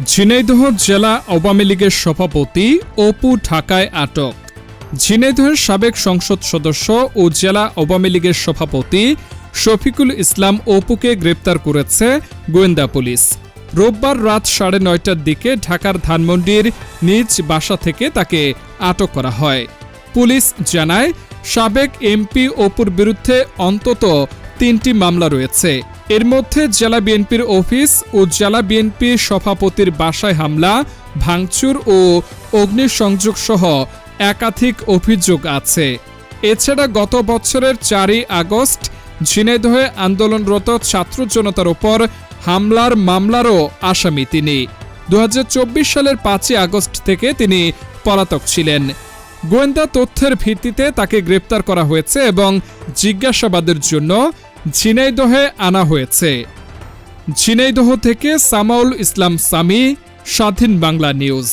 ঝিনাইদহ জেলা আওয়ামী লীগের সভাপতি অপু ঢাকায় আটক। ঝিনাইদহের সাবেক সংসদ সদস্য ও জেলা আওয়ামী লীগের সভাপতি শফিকুল ইসলাম অপুকে গ্রেপ্তার করেছে গোয়েন্দা পুলিশ। রোববার রাত সাড়ে নয়টার দিকে ঢাকার ধানমন্ডির নিজ বাসা থেকে তাকে আটক করা হয়। পুলিশ জানায়, সাবেক এমপি অপুর বিরুদ্ধে অন্তত তিনটি মামলা রয়েছে। এর মধ্যে জেলা বিএনপির অফিস ও জেলা বিএনপি সভাপতির বাসায় হামলা, ভাঙচুর ও অগ্নিসংযোগ সহ একাধিক অভিযোগ আছে। এছাড়া গত বছরের চারই আগস্ট ঝিনাইদহে আন্দোলনরত ছাত্র জনতার ওপর হামলার মামলারও আসামি তিনি। দু হাজার চব্বিশ সালের পাঁচই আগস্ট থেকে তিনি পলাতক ছিলেন। গোয়েন্দা তথ্যের ভিত্তিতে তাকে গ্রেপ্তার করা হয়েছে এবং জিজ্ঞাসাবাদের জন্য ঝিনাইদহে আনা হয়েছে। ঝিনাইদহ থেকে সামাউল ইসলাম সামি স্বাধীন বাংলা নিউজ।